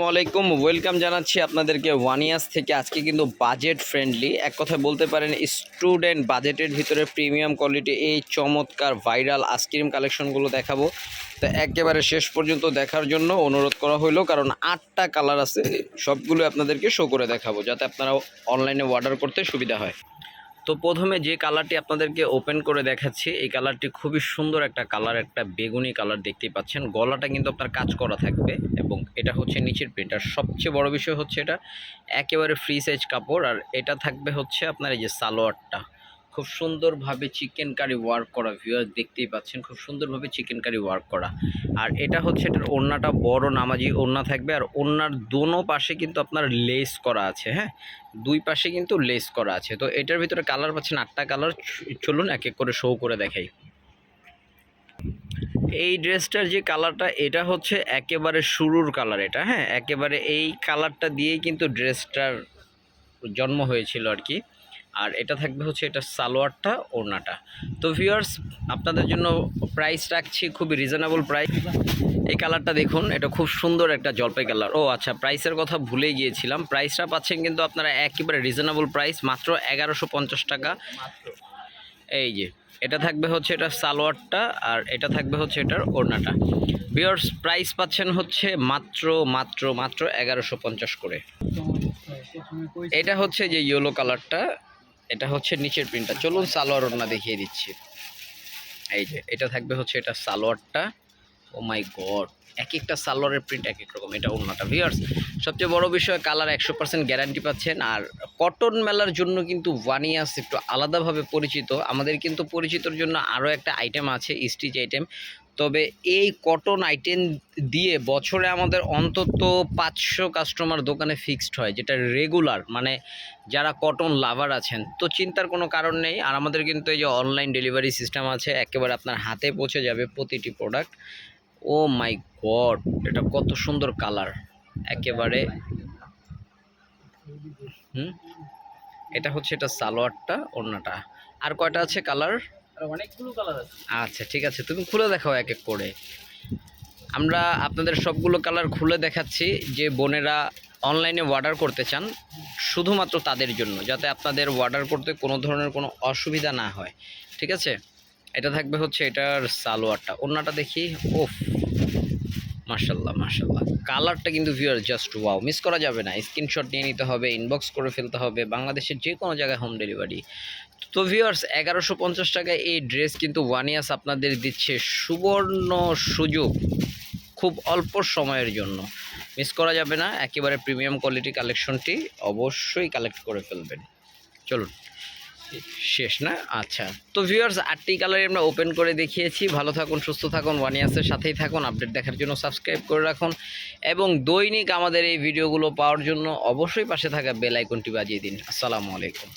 আসসালামাইকুম ওয়েলকাম জানাচ্ছি আপনাদেরকে ওয়ান ইয়ার্স থেকে। আজকে কিন্তু বাজেট ফ্রেন্ডলি এক কথায় বলতে পারেন স্টুডেন্ট বাজেটের ভিতরে প্রিমিয়াম কোয়ালিটি এই চমৎকার ভাইরাল আইসক্রিম কালেকশনগুলো দেখাবো। তো একেবারে শেষ পর্যন্ত দেখার জন্য অনুরোধ করা হলো কারণ আটটা কালার আছে সবগুলো আপনাদেরকে শো করে দেখাবো, যাতে আপনারা অনলাইনে অর্ডার করতে সুবিধা হয়। তো প্রথমে যে কালারটি আপনাদেরকে ওপেন করে দেখাচ্ছি, এই কালারটি খুবই সুন্দর একটা কালার, একটা বেগুনি কালার দেখতে পাচ্ছেন। গলাটা কিন্তু আপনার কাজ করা থাকবে এবং এটা হচ্ছে নিচের প্রিন্ট আর সবচেয়ে বড় বিষয় হচ্ছে এটা, একেবারে ফ্রি সাইজ কাপড়, আর এটা থাকবে হচ্ছে আপনার এই যে সালোয়ারটা। খুব সুন্দরভাবে চিকেন কারি ওয়ার্ক করা ভিউয়ার দেখতেই পাচ্ছেন, খুব সুন্দরভাবে চিকেন কারি ওয়ার্ক করা। আর এটা হচ্ছে এটার ওড়নাটা বড় নামাজি ওড়না থাকবে, আর ওড়নার দোনো পাশে কিন্তু আপনার লেস করা আছে হ্যাঁ? দুই পাশে কিন্তু লেস করা আছে। তো এটার ভিতরে কালার পাচ্ছেন আটটা কালার চলুন এক এক করে শো করে দেখাই। এই ড্রেসটার যে কালারটা এটা হচ্ছে একেবারে শুরুর কালার এটা হ্যাঁ? একেবারে এই কালারটা দিয়েই কিন্তু ড্রেসটার জন্ম হয়েছিল আর কি। আর এটা থাকবে হচ্ছে এটা সালোয়ারটা, ওড়নাটা। তো ভিউয়ার্স আপনাদের জন্য প্রাইস রাখছি খুবই রিজনেবল প্রাইস এই কালারটা দেখুন, এটা খুব সুন্দর একটা জলপাই কালার ও আচ্ছা প্রাইসের কথা ভুলে গিয়েছিলাম। প্রাইসটা পাচ্ছেন কিন্তু আপনারা একেবারে রিজনেবল প্রাইস মাত্র এগারোশো টাকা। এই যে, এটা থাকবে হচ্ছে এটা সালোয়ারটা, আর এটা থাকবে হচ্ছে এটার ওড়নাটা। বিয়ার্স প্রাইস পাচ্ছেন হচ্ছে মাত্র মাত্র মাত্র এগারোশো করে। এটা হচ্ছে যে ইয়েলো কালারটা এটা হচ্ছে নিচের প্রিন্টটা। চলুন সালোয়ার ওড়না দেখিয়ে দিচ্ছি। এই যে, এটা থাকবে হচ্ছে এটা সালোয়ারটা। ও মাই গড এক একটা সালোয়ারের প্রিন্ট এক এক রকম, এটা অন্যটা ভিউয়ার্স সবচেয়ে বড় বিষয় কালার একশো পার্সেন্ট গ্যারান্টি পাচ্ছেন। আর কটন মেলার জন্য কিন্তু ওয়ানিয়াস একটু আলাদাভাবে পরিচিত। আমাদের কিন্তু পরিচিতর জন্য আরও একটা আইটেম আছে স্টিচ আইটেম তবে এই কটন আইটেম দিয়ে বছরে আমাদের অন্তত পাঁচশো কাস্টমার দোকানে ফিক্সড হয়, যেটা রেগুলার মানে যারা কটন লাভার আছেন। তো চিন্তার কোনো কারণ নেই, আর আমাদের কিন্তু এই যে অনলাইন ডেলিভারি সিস্টেম আছে, একেবারে আপনার হাতে পৌঁছে যাবে প্রতিটি প্রোডাক্ট ও মাই গড এটা কত সুন্দর কালার একেবারে। হুম? এটা হচ্ছে এটা সালোয়ারটা, ওড়নাটা। আর কয়টা আছে কালার আচ্ছা ঠিক আছে। তুমি খুলে দেখাও এক এক করে। আমরা আপনাদের সবগুলো কালার খুলে দেখাচ্ছি যে বোনেরা অনলাইনে অর্ডার করতে চান, শুধুমাত্র তাদের জন্য, যাতে আপনাদের অর্ডার করতে কোনো ধরনের কোনো অসুবিধা না হয়। ঠিক আছে? এটা থাকবে হচ্ছে এটার সালোয়ারটা। অন্যটা দেখি। ওফ মার্শাল্লাহ মার্শাল্লাহ কালারটা কিন্তু ভিউয়ার জাস্ট ওয়াও মিস করা যাবে না। স্ক্রিনশট নিয়ে নিতে হবে ইনবক্স করে ফেলতে হবে। বাংলাদেশের যে কোনো জায়গায় হোম ডেলিভারি তো ভিউয়ার্স এগারোশো পঞ্চাশ টাকায় এই ড্রেস কিন্তু ওয়ান ইয়ার্স আপনাদের দিচ্ছে সুবর্ণ সুযোগ, খুব অল্প সময়ের জন্য। মিস করা যাবে না। একেবারে প্রিমিয়াম কোয়ালিটি কালেকশনটি অবশ্যই কালেক্ট করে ফেলবেন। চলুন। শেষ না? আচ্ছা। তো ভিউয়ার্স আটটি কালারে আমরা ওপেন করে দেখিয়েছি। ভালো থাকুন, সুস্থ থাকুন ওয়ান ইয়ার্সের সাথেই থাকুন। আপডেট দেখার জন্য সাবস্ক্রাইব করে রাখুন। এবং দৈনিক আমাদের এই ভিডিওগুলো পাওয়ার জন্য অবশ্যই পাশে থাকা বেল আইকনটি বাজিয়ে দিন। আসসালামু আলাইকুম।